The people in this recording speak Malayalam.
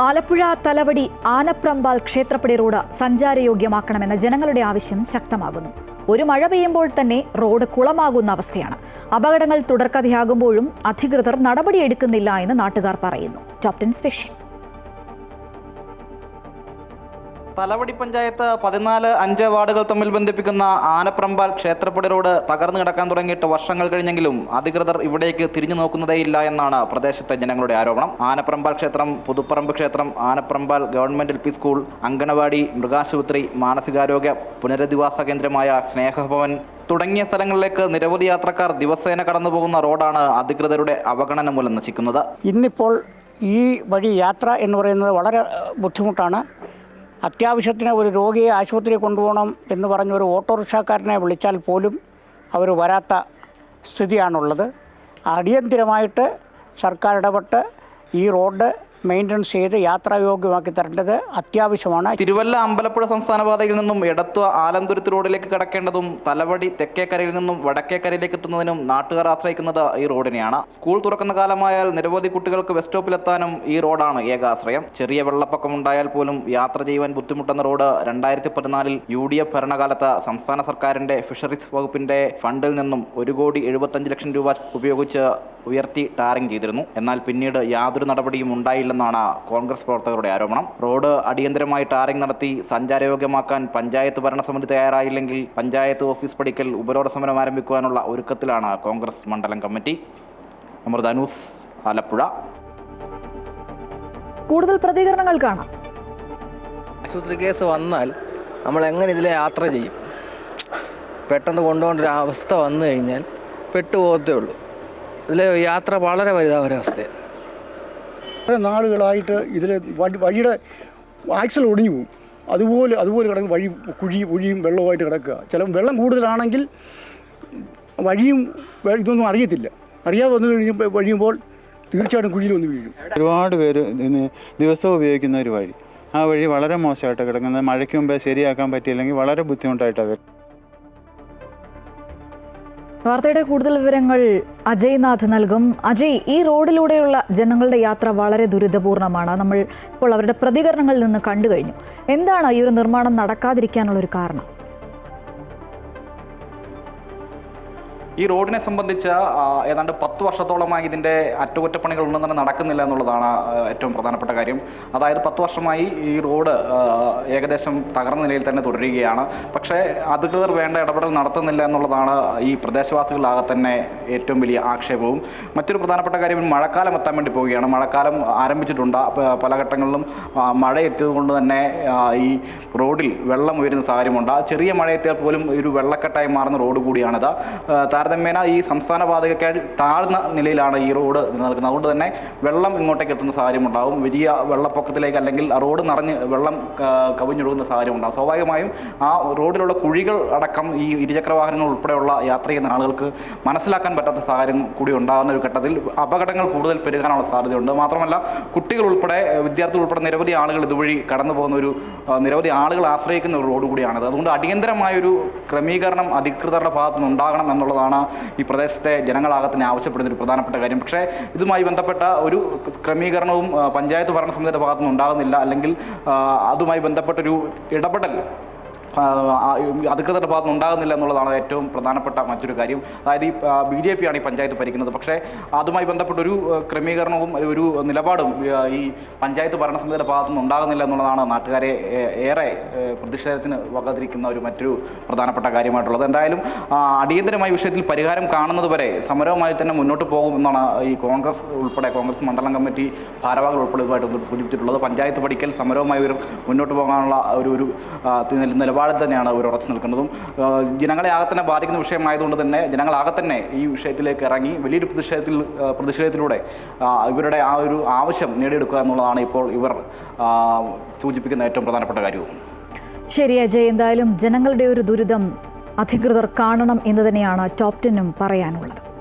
ആലപ്പുഴ തലവടി ആനപ്രമ്പാൽ ക്ഷേത്രപ്പടി റോഡ് സഞ്ചാരയോഗ്യമാക്കണമെന്ന ജനങ്ങളുടെ ആവശ്യം ശക്തമാകുന്നു. ഒരു മഴ പെയ്യുമ്പോൾ തന്നെ റോഡ് കുളമാകുന്ന അവസ്ഥയാണ്. അപകടങ്ങൾ തുടർക്കഥയാകുമ്പോഴും അധികൃതർ നടപടിയെടുക്കുന്നില്ല എന്ന് നാട്ടുകാർ പറയുന്നു. ടോപ്റ്റൻ സ്പെഷ്യൽ. തലവടി പഞ്ചായത്ത് പതിനാല് അഞ്ച് വാർഡുകൾ തമ്മിൽ ബന്ധിപ്പിക്കുന്ന ആനപ്രമ്പാൽ ക്ഷേത്രപ്പടി റോഡ് തകർന്നു കിടക്കാൻ തുടങ്ങിയിട്ട് വർഷങ്ങൾ കഴിഞ്ഞെങ്കിലും അധികൃതർ ഇവിടേക്ക് തിരിഞ്ഞു നോക്കുന്നതേയില്ല എന്നാണ് പ്രദേശത്തെ ജനങ്ങളുടെ ആരോപണം. ആനപ്രമ്പാൽ ക്ഷേത്രം പുതുപ്പറമ്പ് ക്ഷേത്രം Anaprambal government L P school anganwadi മൃഗാശുപത്രി മാനസികാരോഗ്യ പുനരധിവാസ കേന്ദ്രമായ സ്നേഹഭവൻ തുടങ്ങിയ സ്ഥലങ്ങളിലേക്ക് നിരവധി യാത്രക്കാർ ദിവസേന കടന്നു പോകുന്ന റോഡാണ് അധികൃതരുടെ അവഗണന മൂലം നശിക്കുന്നത്. ഇന്നിപ്പോൾ ഈ വഴി യാത്ര എന്ന് പറയുന്നത് വളരെ ബുദ്ധിമുട്ടാണ്. അത്യാവശ്യത്തിന് ഒരു രോഗിയെ ആശുപത്രിയിൽ കൊണ്ടുപോകണം എന്ന് പറഞ്ഞ ഒരു ഓട്ടോറിക്ഷക്കാരനെ വിളിച്ചാൽ പോലും അവർ വരാത്ത സ്ഥിതിയാണുള്ളത്. അടിയന്തിരമായിട്ട് സർക്കാർ ഇടപെട്ട് ഈ റോഡ് മെയിന്റനൻസ് ചെയ്ത് യാത്രായോഗ്യമാക്കി തരേണ്ടത് അത്യാവശ്യമാണ്. തിരുവല്ല അമ്പലപ്പുഴ സംസ്ഥാന പാതയിൽ നിന്നും എടത്വ ആലന്തുരുത്ത് റോഡിലേക്ക് കടക്കേണ്ടതും തലവടി തെക്കേക്കരയിൽ നിന്നും വടക്കേക്കരയിലേക്ക് എത്തുന്നതിനും നാട്ടുകാർ ആശ്രയിക്കുന്നത് ഈ റോഡിനെയാണ്. സ്കൂൾ തുറക്കുന്ന കാലമായാൽ നിരവധി കുട്ടികൾക്ക് ബസ് സ്റ്റോപ്പിലെത്താനും ഈ റോഡാണ് ഏക ആശ്രയം ചെറിയ വെള്ളപ്പൊക്കം ഉണ്ടായാൽ പോലും യാത്ര ചെയ്യുവാൻ ബുദ്ധിമുട്ടുന്ന റോഡ് രണ്ടായിരത്തി പതിനാലിൽ യു ഡി എഫ് ഭരണകാലത്ത് സംസ്ഥാന സർക്കാരിന്റെ ഫിഷറീസ് വകുപ്പിന്റെ ഫണ്ടിൽ നിന്നും ഒരു കോടി എഴുപത്തഞ്ച് ലക്ഷം രൂപ ഉപയോഗിച്ച് ഉയർത്തി ടാറിംഗ് ചെയ്തിരുന്നു. എന്നാൽ പിന്നീട് യാതൊരു നടപടിയും ഉണ്ടായില്ലെന്നാണ് കോൺഗ്രസ് പ്രവർത്തകരുടെ ആരോപണം. റോഡ് അടിയന്തരമായി ടാറിംഗ് നടത്തി സഞ്ചാരയോഗ്യമാക്കാൻ പഞ്ചായത്ത് ഭരണസമിതി തയ്യാറായില്ലെങ്കിൽ പഞ്ചായത്ത് ഓഫീസ് പടിക്കൽ ഉപരോധ സമരം ആരംഭിക്കുവാനുള്ള ഒരുക്കത്തിലാണ് കോൺഗ്രസ് മണ്ഡലം കമ്മിറ്റി. അമൃത ന്യൂസ് ആലപ്പുഴ. കൂടുതൽ പ്രതികരണങ്ങൾ കാണാം. ആശുപത്രി കേസ് വന്നാൽ നമ്മൾ എങ്ങനെ ഇതിലെ യാത്ര ചെയ്യും? പെട്ടെന്ന് കൊണ്ടുപോകേണ്ട ഒരു അവസ്ഥ വന്നു കഴിഞ്ഞാൽ പെട്ടുപോകത്തേ ഉള്ളൂ. ഇതിലെ യാത്ര വളരെ വലുതാവരവസ്ഥയാണ് കുറേ നാളുകളായിട്ട് ഇതിൽ വണ്ടി വഴിയുടെ ആക്സൽ ഒടിഞ്ഞു പോകും അതുപോലെ അതുപോലെ കിടക്കും വഴി കുഴി കുഴിയും വെള്ളവുമായിട്ട് കിടക്കുക. ചില വെള്ളം കൂടുതലാണെങ്കിൽ വഴിയും ഇതൊന്നും അറിയത്തില്ല. അറിയാതെ വന്നു കഴിഞ്ഞപ്പോൾ വഴിയുമ്പോൾ തീർച്ചയായിട്ടും കുഴിയിൽ വന്ന് വീഴും. ഒരുപാട് പേര് ദിവസവും ഉപയോഗിക്കുന്ന ഒരു വഴി. ആ വഴി വളരെ മോശമായിട്ട് കിടക്കുന്നത് മഴയ്ക്ക് മുമ്പേ ശരിയാക്കാൻ പറ്റിയില്ലെങ്കിൽ വളരെ ബുദ്ധിമുട്ടായിട്ടാണ് വരും വാർത്തയുടെ കൂടുതൽ വിവരങ്ങൾ അജയ് നാഥ് നൽകും. അജയ് ഈ റോഡിലൂടെയുള്ള ജനങ്ങളുടെ യാത്ര വളരെ ദുരിതപൂർണമാണ്. നമ്മൾ ഇപ്പോൾ അവരുടെ പ്രതികരണങ്ങളിൽ നിന്ന് കണ്ടു കഴിഞ്ഞു എന്താണ് ഈ ഒരു നിർമ്മാണം നടക്കാതിരിക്കാനുള്ള ഒരു കാരണം? ഈ റോഡിനെ സംബന്ധിച്ച് ഏതാണ്ട് പത്ത് വർഷത്തോളമായി ഇതിന്റെ അറ്റകുറ്റപ്പണികൾ ഒന്നും തന്നെ നടക്കുന്നില്ല എന്നുള്ളതാണ് ഏറ്റവും പ്രധാനപ്പെട്ട കാര്യം. അതായത് പത്ത് വർഷമായി ഈ റോഡ് ഏകദേശം തകർന്ന നിലയിൽ തന്നെ തുടരുകയാണ്. പക്ഷേ അധികൃതർ വേണ്ട ഇടപെടൽ നടത്തുന്നില്ല എന്നുള്ളതാണ് ഈ പ്രദേശവാസികളാകെ തന്നെ ഏറ്റവും വലിയ ആക്ഷേപവും. മറ്റൊരു പ്രധാനപ്പെട്ട കാര്യം മഴക്കാലം എത്താൻ വേണ്ടി പോവുകയാണ്. മഴക്കാലം ആരംഭിച്ചിട്ടുണ്ട്. പല ഘട്ടങ്ങളിലും മഴ എത്തിയതുകൊണ്ട് തന്നെ ഈ റോഡിൽ വെള്ളം ഉയരുന്ന സാഹചര്യമുണ്ട്. ചെറിയ മഴ എത്തിയാൽ പോലും ഒരു വെള്ളക്കെട്ടായി മാറുന്ന റോഡ് കൂടിയാണിത്. താരതമ്യേന ഈ സംസ്ഥാന പാതകക്കാൾ താഴ്ന്ന നിലയിലാണ് ഈ റോഡ് നിലനിൽക്കുന്നത്. അതുകൊണ്ട് തന്നെ വെള്ളം ഇങ്ങോട്ടേക്ക് എത്തുന്ന സാഹചര്യം ഉണ്ടാകും വലിയ വെള്ളപ്പൊക്കത്തിലേക്ക് അല്ലെങ്കിൽ റോഡ് നിറഞ്ഞ് വെള്ളം കവിഞ്ഞൊഴുകുന്ന സാഹചര്യം ഉണ്ടാകും സ്വാഭാവികമായും ആ റോഡിലുള്ള കുഴികൾ അടക്കം ഈ ഇരുചക്ര വാഹനങ്ങൾ ഉൾപ്പെടെയുള്ള യാത്ര ചെയ്യുന്ന ആളുകൾക്ക് മനസ്സിലാക്കാൻ പറ്റാത്ത സാഹചര്യം കൂടി ഉണ്ടാകുന്ന ഒരു ഘട്ടത്തിൽ അപകടങ്ങൾ കൂടുതൽ പെരുകാനുള്ള സാധ്യതയുണ്ട്. മാത്രമല്ല കുട്ടികൾ ഉൾപ്പെടെ വിദ്യാർത്ഥികൾ ഉൾപ്പെടെ നിരവധി ആളുകൾ ഇതുവഴി കടന്നു പോകുന്ന ഒരു നിരവധി ആളുകൾ ആശ്രയിക്കുന്ന ഒരു റോഡ് കൂടിയാണിത്. അതുകൊണ്ട് അടിയന്തരമായൊരു ക്രമീകരണം അധികൃതരുടെ ഭാഗത്തുനിന്ന് ഉണ്ടാകണം എന്നുള്ളതാണ് ഈ പ്രദേശത്തെ ജനങ്ങളാകെ തന്നെ ആവശ്യപ്പെടുന്ന ഒരു പ്രധാനപ്പെട്ട കാര്യം. പക്ഷേ ഇതുമായി ബന്ധപ്പെട്ട ഒരു ക്രമീകരണവും പഞ്ചായത്ത് ഭരണസമിതിയുടെ ഭാഗത്തു നിന്ന് ഉണ്ടാകുന്നില്ല. അല്ലെങ്കിൽ അതുമായി ബന്ധപ്പെട്ടൊരു ഇടപെടൽ അധികൃതരുടെ ഭാഗത്ത് ഉണ്ടാകുന്നില്ല എന്നുള്ളതാണ് ഏറ്റവും പ്രധാനപ്പെട്ട മറ്റൊരു കാര്യം. അതായത് ഈ ബി ജെ പി ആണ് ഈ പഞ്ചായത്ത് ഭരിക്കുന്നത്. പക്ഷേ അതുമായി ബന്ധപ്പെട്ട ഒരു ക്രമീകരണവും ഒരു നിലപാടും ഈ പഞ്ചായത്ത് ഭരണസമിതിയുടെ ഭാഗത്തുനിന്ന് ഉണ്ടാകുന്നില്ല എന്നുള്ളതാണ് നാട്ടുകാരെ ഏറെ പ്രതിഷേധത്തിന് വകതിരിക്കുന്ന ഒരു മറ്റൊരു പ്രധാനപ്പെട്ട കാര്യമായിട്ടുള്ളത്. എന്തായാലും അടിയന്തരമായി വിഷയത്തിൽ പരിഹാരം കാണുന്നത് വരെ സമരവുമായി തന്നെ മുന്നോട്ട് പോകുമെന്നാണ് ഈ കോൺഗ്രസ് ഉൾപ്പെടെ കോൺഗ്രസ് മണ്ഡലം കമ്മിറ്റി ഭാരവാഹികൾ ഉൾപ്പെടെ ഇതുമായിട്ട് സൂചിപ്പിച്ചിട്ടുള്ളത് പഞ്ചായത്ത് പഠിക്കൽ സമരവുമായി മുന്നോട്ട് പോകാനുള്ള ഒരു ഒരു തി- നിലപാടിൽ തന്നെയാണ് അവർ ഉറച്ചു നിൽക്കുന്നതും. ജനങ്ങളെ ആകെ തന്നെ ബാധിക്കുന്ന വിഷയമായതുകൊണ്ട് തന്നെ ജനങ്ങളാകെ തന്നെ ഈ വിഷയത്തിലേക്ക് ഇറങ്ങി വലിയൊരു പ്രതിഷേധത്തിൽ പ്രതിഷേധത്തിലൂടെ ഇവരുടെ ആ ഒരു ആവശ്യം നേടിയെടുക്കുക എന്നുള്ളതാണ് ഇപ്പോൾ ഇവർ സൂചിപ്പിക്കുന്ന ഏറ്റവും പ്രധാനപ്പെട്ട കാര്യവും. ശരി അജയ്. എന്തായാലും ജനങ്ങളുടെ ഒരു ദുരിതം അധികൃതർ കാണണം എന്ന് തന്നെയാണ് ടോപ് ടെന്നും പറയാനുള്ളത്.